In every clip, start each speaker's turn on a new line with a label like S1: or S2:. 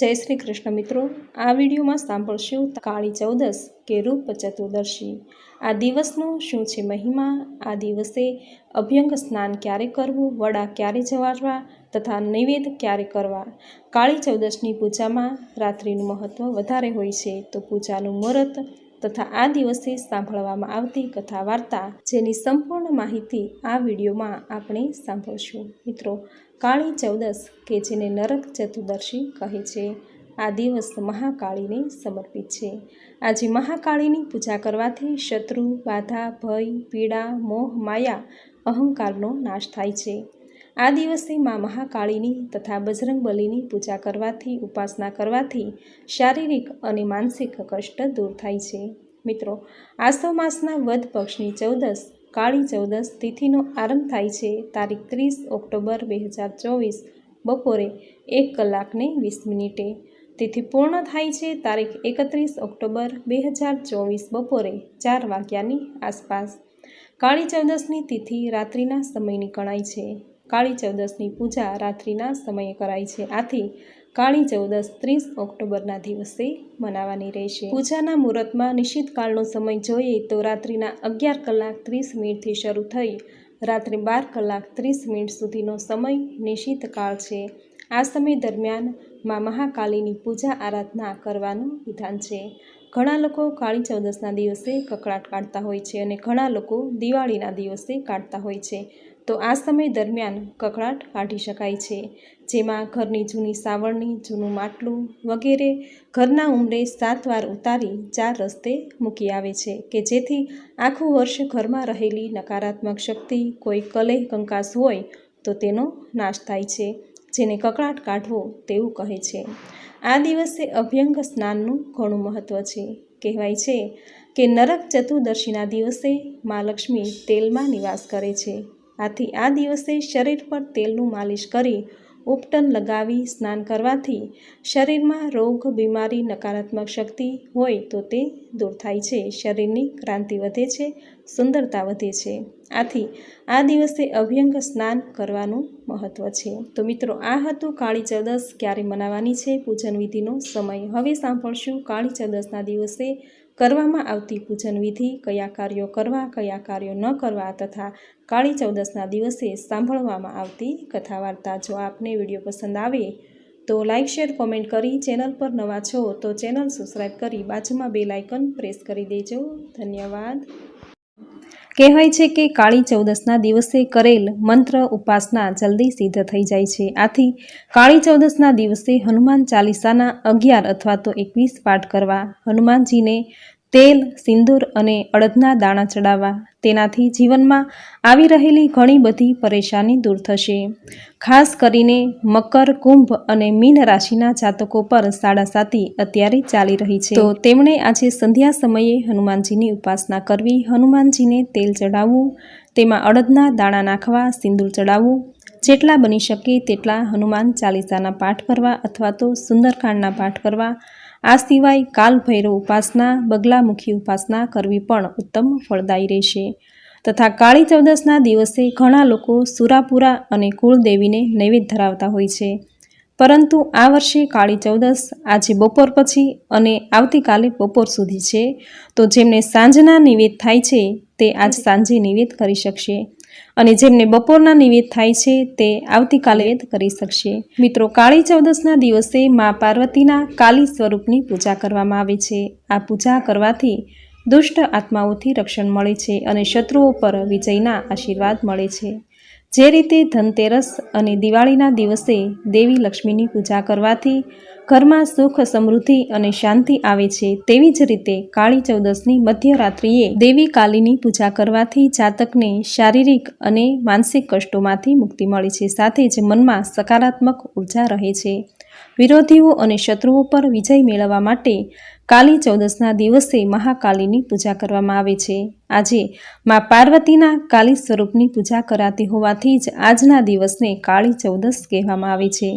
S1: જય શ્રી કૃષ્ણ મિત્રો. આ વિડીયોમાં સાંભળશું કાળી ચૌદસ કે રૂપ ચતુર્દશી. આ દિવસનો શું છે મહિમા? આ દિવસે અભ્યંગ સ્નાન ક્યારે કરવું? વડા ક્યારે જવારવા તથા નૈવેદ ક્યારે કરવા? કાળી ચૌદશની પૂજામાં રાત્રિનું મહત્ત્વ વધારે હોય છે, તો પૂજાનું મુહૂર્ત તથા આ દિવસે સાંભળવામાં આવતી કથા વાર્તા જેની સંપૂર્ણ માહિતી આ વિડીયોમાં આપણે સાંભળશું. મિત્રો કાળી ચૌદસ કે જેને નરક ચતુર્દશી કહે છે, આ દિવસ મહાકાળીને સમર્પિત છે. આજે મહાકાળીની પૂજા કરવાથી શત્રુ, બાધા, ભય, પીડા, મોહ, માયા, અહંકારનો નાશ થાય છે. આ દિવસે મા મહાકાળીની તથા બજરંગ બલીની પૂજા કરવાથી, ઉપાસના કરવાથી શારીરિક અને માનસિક કષ્ટ દૂર થાય છે. મિત્રો, આસો માસના વધ પક્ષની ચૌદસ કાળી ચૌદસ તિથિનો આરંભ થાય છે. તારીખ ત્રીસ ઓક્ટોબર બે હજાર ચોવીસ, બપોરે એક કલાકને વીસ મિનિટે. તિથિ પૂર્ણ થાય છે તારીખ એકત્રીસ ઓક્ટોબર બે હજાર ચોવીસ બપોરે ચાર વાગ્યાની આસપાસ. કાળી ચૌદસની તિથિ રાત્રિના સમયની ગણાય છે. કાળી ચૌદસની પૂજા રાત્રિના સમયે કરાય છે. આથી કાળી ચૌદસ ત્રીસ ઓક્ટોબરના દિવસે મનાવવાની રહેશે. પૂજાના મુહૂર્તમાં નિશ્ચિત કાળનો સમય જોઈએ તો રાત્રિના અગિયાર કલાક ત્રીસ મિનિટથી શરૂ થઈ રાત્રે બાર કલાક ત્રીસ મિનિટ સુધીનો સમય નિશ્ચિત કાળ છે. આ સમય દરમિયાનમાં મહાકાલીની પૂજા આરાધના કરવાનું વિધાન છે. ઘણા લોકો કાળી ચૌદસના દિવસે કકળાટ કાઢતા હોય છે અને ઘણા લોકો દિવાળીના દિવસે કાઢતા હોય છે. તો આ સમય દરમિયાન કકળાટ કાઢી શકાય છે. જેમાં ઘરની જૂની સાવરણી, જૂનું માટલું વગેરે ઘરના ઉંમરે સાત વાર ઉતારી ચાર રસ્તે મૂકી આવે છે કે જેથી આખું વર્ષ ઘરમાં રહેલી નકારાત્મક શક્તિ કોઈ કલેહ કંકાસ હોય તો તેનો નાશ થાય છે, જેને કકળાટ કાઢવો તેવું કહે છે. આ દિવસે અભ્યંગ સ્નાનનું ઘણું મહત્ત્વ છે. કહેવાય છે કે નરક ચતુર્દશીના દિવસે મા લક્ષ્મી તેલમાં નિવાસ કરે છે. આથી આ દિવસે શરીર પર તેલનું માલિશ કરી ઉપટન લગાવી સ્નાન કરવાથી શરીરમાં રોગ, બીમારી, નકારાત્મક શક્તિ હોય તો તે દૂર થાય છે. શરીરની ક્રાંતિ વધે છે, સુંદરતા વધે છે. આથી આ દિવસે અભ્યંગ સ્નાન કરવાનું મહત્ત્વ છે. તો મિત્રો, આ હતું કાળી ચૌદસ ક્યારે મનાવવાની છે? પૂજન વિધિનો સમય. હવે સાંભળશું કાળી ચૌદસના દિવસે કરવામાં આવતી પૂજન વિધિ, કયા કાર્યો કરવા, કયા કાર્યો ન કરવા તથા કાળી ચૌદસના દિવસે સાંભળવામાં આવતી કથા વાર્તા જો આપને વીડિયો પસંદ આવે તો લાઇક શેર, કોમેન્ટ કરી ચેનલ પર નવા છો તો ચેનલ સબસ્ક્રાઈબ કરી બાજુમાં બે લાઇકન પ્રેસ કરી દેજો. ધન્યવાદ. કહેવાય છે કે કાળી ચૌદસના દિવસે કરેલ મંત્ર ઉપાસના જલ્દી સિદ્ધ થઈ જાય છે. આથી કાળી ચૌદસના દિવસે હનુમાન ચાલીસાના અગિયાર અથવા તો એકવીસ પાઠ કરવા હનુમાનજીને તેલ, સિંદૂર અને અડદના દાણા ચડાવવા. તેનાથી જીવનમાં આવી રહેલી ઘણી બધી પરેશાની દૂર થશે. ખાસ કરીને મકર, કુંભ અને મીન રાશિના જાતકો પર સાડા સાતી અત્યારે ચાલી રહી છે. તો તેમણે આજે સંધ્યા સમયે હનુમાનજીની ઉપાસના કરવી, હનુમાનજીને તેલ ચડાવવું, તેમાં અડદના દાણા નાખવા, સિંદૂર ચડાવવું, જેટલા બની શકે તેટલા હનુમાન ચાલીસાના પાઠ કરવા અથવા તો સુંદરકાંડના પાઠ કરવા આ સિવાય કાલભૈરવ ઉપાસના, બગલામુખી ઉપાસના કરવી પણ ઉત્તમ ફળદાયી રહેશે. તથા કાળી ચૌદસના દિવસે ઘણા લોકો સુરાપુરા અને કુળદેવીને નૈવેદ્ય ધરાવતા હોય છે. પરંતુ આ વર્ષે કાળી ચૌદસ આજે બપોર પછી અને આવતીકાલે બપોર સુધી છે. તો જેમને સાંજના નિવેદ થાય છે, તે આજ સાંજે નિવેદ કરી શકશે. અને જેમને બપોરના નિવેદ થાય છે, તે આવતીકાલે જ કરી શકશે. મિત્રો, કાળી ચૌદસના દિવસે મા પાર્વતીના કાલી સ્વરૂપની પૂજા કરવામાં આવે છે. આ પૂજા કરવાથી દુષ્ટ આત્માઓથી રક્ષણ મળે છે અને શત્રુઓ પર વિજયના આશીર્વાદ મળે છે. જે રીતે ધનતેરસ અને દિવાળીના દિવસે દેવી લક્ષ્મીની પૂજા કરવાથી ઘરમાં સુખ, સમૃદ્ધિ અને શાંતિ આવે છે, તેવી જ રીતે કાળી ચૌદસની મધ્યરાત્રિએ દેવી કાલીની પૂજા કરવાથી જાતકને શારીરિક અને માનસિક કષ્ટોમાંથી મુક્તિ મળે છે. સાથે જ મનમાં સકારાત્મક ઊર્જા રહે છે. વિરોધીઓ અને શત્રુઓ પર વિજય મેળવવા માટે કાલી ચૌદસના દિવસે મહાકાલીની પૂજા કરવામાં આવે છે. આજે મા પાર્વતીના કાલી સ્વરૂપની પૂજા કરાતી હોવાથી જ આજના દિવસને કાળી ચૌદસ કહેવામાં આવે છે.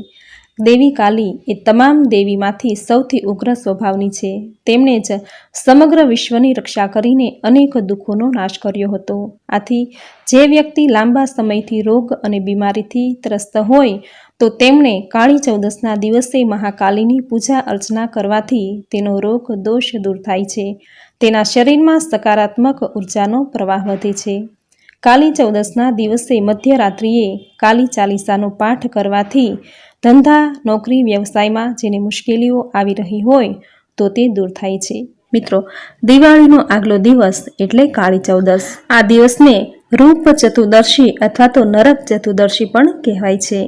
S1: દેવી કાલી એ તમામ દેવીમાંથી સૌથી ઉગ્ર સ્વભાવની છે. તેમણે જ સમગ્ર વિશ્વની રક્ષા કરીને અનેક દુઃખોનો નાશ કર્યો હતો. આથી જે વ્યક્તિ લાંબા સમયથી રોગ અને બીમારીથી ત્રસ્ત હોય, તો તેમણે કાળી ચૌદસના દિવસે મહાકાલીની પૂજા અર્ચના કરવાથી તેનો રોગ દોષ દૂર થાય છે. તેના શરીરમાં સકારાત્મક ઉર્જાનો પ્રવાહ વધે છે. કાલી ચૌદસના દિવસે મધ્યરાત્રિએ કાલી ચાલીસાનો પાઠ કરવાથી ધંધા, નોકરી, વ્યવસાયમાં જેની મુશ્કેલીઓ આવી રહી હોય તો તે દૂર થાય છે. મિત્રો, દિવાળીનો આગલો દિવસ એટલે કાળી ચૌદસ આ દિવસને રૂપ ચતુર્દશી અથવા તો નરક ચતુર્દશી પણ કહેવાય છે.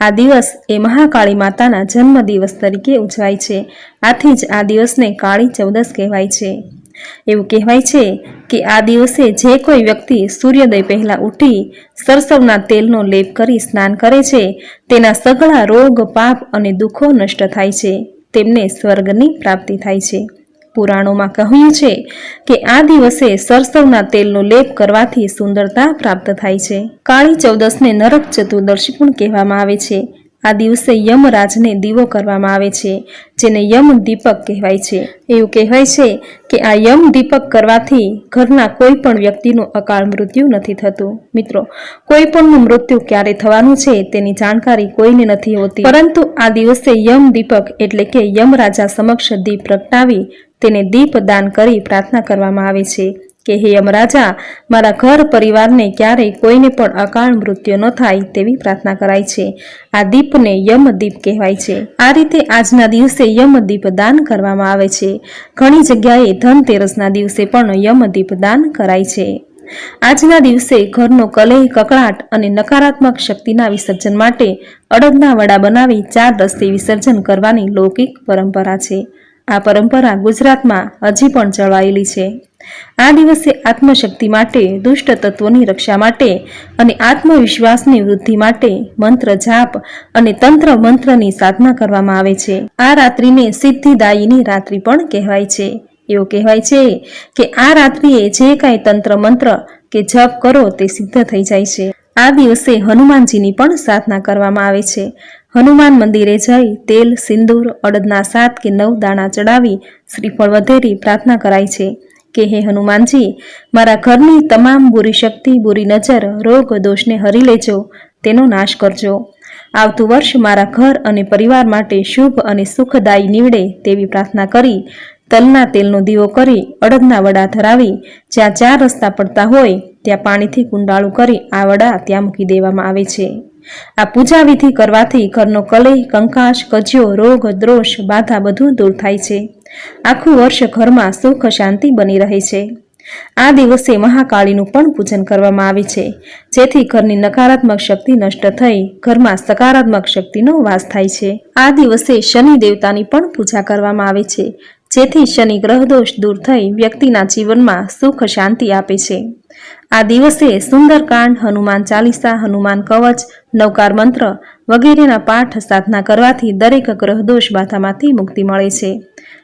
S1: આ દિવસ એ મહાકાળી માતાના જન્મ દિવસ તરીકે ઉજવાય છે. આથી જ આ દિવસને કાળી ચૌદસ કહેવાય છે. એવું કહેવાય છે કે આ દિવસે જે કોઈ વ્યક્તિ સૂર્યોદય પહેલાં ઉઠી સરસવના તેલનો લેપ કરી સ્નાન કરે છે, તેના સઘળા રોગ, પાપ અને દુઃખો નષ્ટ થાય છે. તેમને સ્વર્ગની પ્રાપ્તિ થાય છે. પુરાણોમાં કહ્યું છે કે આ દિવસે સરસવના તેલનો લેપ કરવાથી સુંદરતા પ્રાપ્ત થાય છે. કાળી ચૌદસને નરક ચતુર્દશી પણ કહેવામાં આવે છે. આ દિવસે યમરાજને દીવો કરવામાં આવે છે, જેને યમ દીપક કહેવાય છે. એવું કહેવાય છે કે આ યમ દીપક કરવાથી ઘરના કોઈ પણ વ્યક્તિનું અકાળ મૃત્યુ નથી થતું. મિત્રો, કોઈ પણનું મૃત્યુ ક્યારે થવાનું છે તેની જાણકારી કોઈને નથી હોતી. પરંતુ આ દિવસે યમ દીપક એટલે કે યમરાજા સમક્ષ દીપ પ્રગટાવી તેને દીપ દાન કરી પ્રાર્થના કરવામાં આવે છે. કે, હે યમરાજા, મારા ઘર પરિવારને ક્યારેય કોઈને પણ અકાળ મૃત્યુ ન થાય તેવી પ્રાર્થના કરાય છે. આ દીપને યમદીપ કહેવાય છે. આ રીતે આજના દિવસે યમદીપ દાન કરવામાં આવે છે. ઘણી જગ્યાએ ધનતેરસના દિવસે પણ યમદીપ દાન કરાય છે. આજના દિવસે ઘરનો કલેહ, કકળાટ અને નકારાત્મક શક્તિના વિસર્જન માટે અડદના વડા બનાવી ચાર દસ્તે વિસર્જન કરવાની લૌકિક પરંપરા છે. આ પરંપરા ગુજરાતમાં હજી પણ જળવાયેલી છે. આ દિવસે આત્મશક્તિ માટે, દુષ્ટ તત્વોની રક્ષા માટે અને આત્મવિશ્વાસની વૃદ્ધિ માટે મંત્ર જાપ અને તંત્ર મંત્રની સાધના કરવામાં આવે છે. આ રાત્રિને સિદ્ધિદાયીની રાત્રિ પણ કહેવાય છે. એવું કહેવાય છે કે આ રાત્રિએ જે કાંઈ તંત્ર મંત્ર કે જપ કરો તે સિદ્ધ થઈ જાય છે. આ દિવસે હનુમાનજીની પણ સાધના કરવામાં આવે છે. હનુમાન મંદિરે જઈ તેલ, સિંદૂર, અડદના સાત કે નવ દાણા ચડાવી શ્રીફળ વધેરી પ્રાર્થના કરાય છે. કે હે હનુમાનજી, મારા ઘરની તમામ બુરી શક્તિ, બુરી નજર, રોગ, દોષને હરી લેજો, તેનો નાશ કરજો. આવતું વર્ષ મારા ઘર અને પરિવાર માટે શુભ અને સુખદાયી નીવડે તેવી પ્રાર્થના કરી, તલના તેલનો દીવો કરી, અડદના વડા ધરાવી, જ્યાં ચાર રસ્તા પડતા હોય, ત્યાં પાણીથી કુંડાળું કરી, આ વડા ત્યાં મૂકી દેવામાં આવે છે. આ પૂજા વિધિ કરવાથી ઘરનો કલય કંકાશ કજ્યો, રોગ, દ્રોષ, બાધા બધું દૂર થાય છે. આખું વર્ષ ઘરમાં સુખ શાંતિ બની રહે છે. આ દિવસે મહાકાળીનું પણ પૂજન કરવામાં આવે છે, જેથી ઘરની નકારાત્મક શક્તિ નષ્ટ થઈ, ઘરમાં સકારાત્મક શક્તિનો વાસ થાય છે. આ દિવસે શનિ દેવતાની પણ પૂજા કરવામાં આવે છે, જેથી શનિ ગ્રહદોષ દૂર થઈ વ્યક્તિના જીવનમાં સુખ શાંતિ આપે છે. આ દિવસે સુંદરકાંડ, હનુમાન ચાલીસા, હનુમાન કવચ, નવકાર મંત્ર વગેરેના પાઠ સાધના કરવાથી દરેક ગ્રહદોષ બાધામાંથી મુક્તિ મળે છે.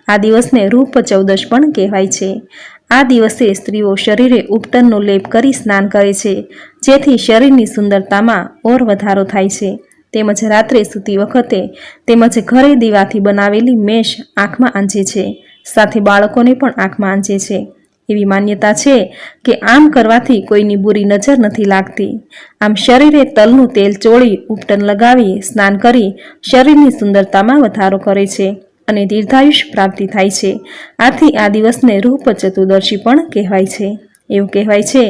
S1: આ દિવસને રૂપ ચૌદશ પણ કહેવાય છે. આ દિવસે સ્ત્રીઓ શરીરે ઉપટનનો લેપ કરી સ્નાન કરે છે, જેથી શરીરની સુંદરતામાં ઓર વધારો થાય છે. તેમજ રાત્રે સૂતી વખતે તેમજ ઘરે દીવાથી બનાવેલી મેષ આંખમાં આંજે છે. સાથે બાળકોને પણ આંખમાં આંજે છે. એવી માન્યતા છે કે આમ કરવાથી કોઈની બુરી નજર નથી લાગતી. આમ શરીરે તલનું તેલ ચોળી, ઉપટન લગાવી, સ્નાન કરી શરીરની સુંદરતામાં વધારો કરે છે અને દીર્ઘાયુષ પ્રાપ્તિ થાય છે. આથી આ દિવસને રૂપ ચતુર્દશી પણ કહેવાય છે. એવું કહેવાય છે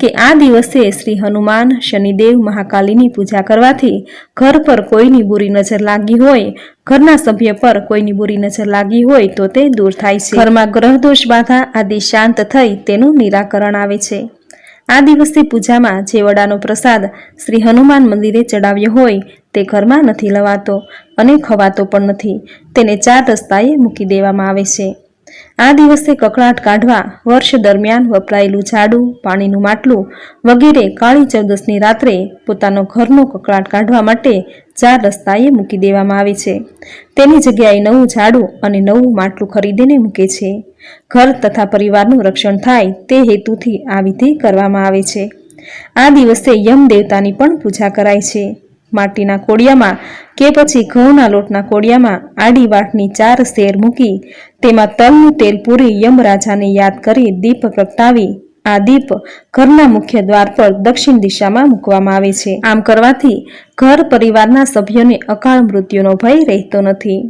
S1: કે આ દિવસે શ્રી હનુમાન શનિદેવ મહાકાલીની પૂજા કરવાથી ઘર પર કોઈની બુરી નજર લાગી હોય, ઘરના સભ્ય પર કોઈની બુરી નજર લાગી હોય તો તે દૂર થાય છે. ઘરમાં ગ્રહ દોષ બાધા આદિ શાંત થઈ તેનું નિરાકરણ આવે છે. આ દિવસે પૂજામાં જે વડાનો પ્રસાદ શ્રી હનુમાન મંદિરે ચડાવ્યો હોય તે ઘરમાં નથી લવાતો અને ખવાતો પણ નથી. તેને ચાર રસ્તાએ મૂકી દેવામાં આવે છે. આ દિવસે કકળાટ કાઢવા વર્ષ દરમિયાન વપરાયેલું ઝાડુ પાણીનું માટલું વગેરે કાળી ચૌદસની રાત્રે પોતાનો ઘરનો કકળાટ કાઢવા માટે ચાર રસ્તાએ મૂકી દેવામાં આવે છે. તેની જગ્યાએ નવું ઝાડુ અને નવું માટલું ખરીદીને મૂકે છે. ઘર તથા પરિવારનું રક્ષણ થાય તે હેતુથી આ વિધિ કરવામાં આવે છે. આ દિવસે યમ દેવતાની પણ પૂજા કરાય છે. માટીના કોડિયામાં કે પછી ઘઉંના લોટના કોડિયામાં આડી વાટની ચાર શેર મૂકી તેમાં તલનું તેલ પૂરી યમરાજાને યાદ કરી દીપ પ્રગટાવી. આ દીપ ઘરના મુખ્ય દ્વાર પર દક્ષિણ દિશામાં મૂકવામાં આવે છે. આમ કરવાથી ઘર પરિવારના સભ્યોને અકાળ મૃત્યુનો ભય રહેતો નથી.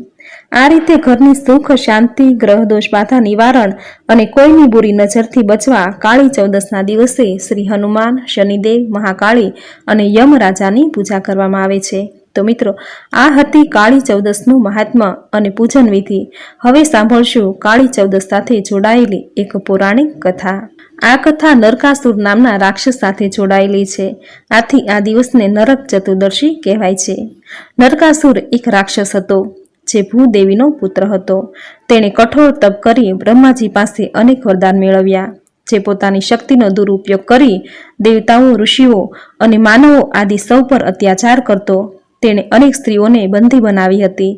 S1: આ રીતે ઘરની સુખ, શાંતિ, ગ્રહદોષ બાધા નિવારણ અને કોઈની બુરી નજરથી બચવા કાળી ચૌદસના દિવસે શ્રી હનુમાન, શનિદેવ, મહાકાળી અને યમરાજાની પૂજા કરવામાં આવે છે. તો મિત્રો, આ હતી કાળી ચૌદસનું મહાત્મ્ય અને પૂજન વિધિ. હવે સાંભળશું કાળી ચૌદસ સાથે જોડાયેલી એક પૌરાણિક કથા. આ કથા નરકાસુર નામના રાક્ષસ સાથે જોડાયેલી છે. આથી આ દિવસને નરક ચતુર્દશી કહેવાય છે. નરકાસુર એક રાક્ષસ હતો. જે ભૂદેવીનો પુત્ર હતો. તેણે કઠોર તપ કરી બ્રહ્માજી પાસે અનેક વરદાન મેળવ્યા. જે પોતાની શક્તિનો દુરુપયોગ કરી દેવતાઓ, ઋષિઓ અને માનવો આદિ સૌ પર અત્યાચાર કરતો. તેણે અનેક સ્ત્રીઓને બંધી બનાવી હતી.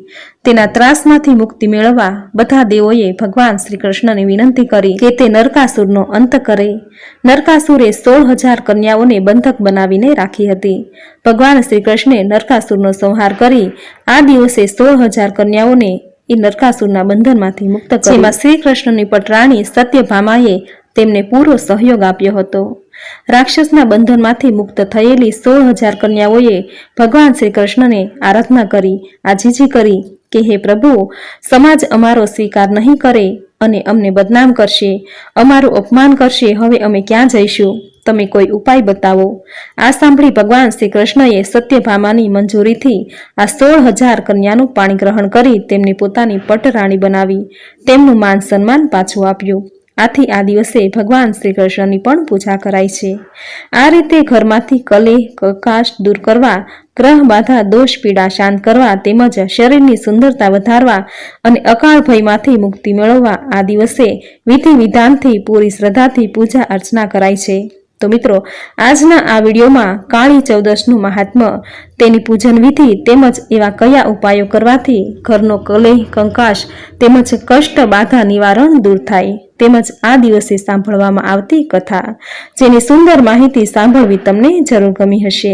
S1: તેના ત્રાસમાંથી મુક્તિ મેળવવા બધા દેવોએ ભગવાન શ્રી કૃષ્ણને વિનંતી કરી કે તે નરકાસુરનો અંત કરે. નરકાસુરે સોળ હજાર કન્યાઓને બંધક બનાવીને રાખી હતી. ભગવાન શ્રી કૃષ્ણે નરકાસુરનો સંહાર કરી આ દિવસે સોળ હજાર કન્યાઓને એ નરકાસુરના બંધનમાંથી મુક્ત કરી. જેમાં શ્રી કૃષ્ણની પટરાણી સત્યભામાએ તેમને પૂરો સહયોગ આપ્યો હતો. રાક્ષસના બંધનમાંથી મુક્ત થયેલી સોળ હજાર કન્યાઓએ ભગવાન શ્રી કૃષ્ણને આરાધના કરી, આજીજી કરી કે, હે પ્રભુ, સમાજ અમારો સ્વીકાર નહીં કરે અને અમને બદનામ કરશે. અમારું અપમાન કરશે. હવે અમે ક્યાં જઈશું? તમે કોઈ ઉપાય બતાવો. આ સાંભળી ભગવાન શ્રી કૃષ્ણએ સત્યભામાની મંજૂરીથી આ સોળ હજાર કન્યાનું પાણી ગ્રહણ કરી તેમને પોતાની પટરાણી બનાવી, તેમનું માન સન્માન પાછું આપ્યું. આથી આ દિવસે ભગવાન શ્રી કૃષ્ણની પણ પૂજા કરાય છે. આ રીતે ઘરમાંથી કલેહ કકાશ દૂર કરવા, ગ્રહ બાધા, દોષ, પીડા શાંત કરવા તેમજ શરીરની સુંદરતા વધારવા અને અકાળ ભયમાંથી મુક્તિ મેળવવા આ દિવસે વિધિ વિધાનથી પૂરી શ્રદ્ધાથી પૂજા અર્ચના કરાય છે. તો મિત્રો, આજના આ વિડીયોમાં કાળી ચૌદશનું મહાત્મ્ય, તેની પૂજન વિધિ તેમજ એવા કયા ઉપાયો કરવાથી ઘરનો કલેહ કંકાશ તેમજ કષ્ટ બાધા નિવારણ દૂર થાય તેમજ આ દિવસે સાંભળવામાં આવતી કથા, જેની સુંદર માહિતી સાંભળવી તમને જરૂર ગમી હશે.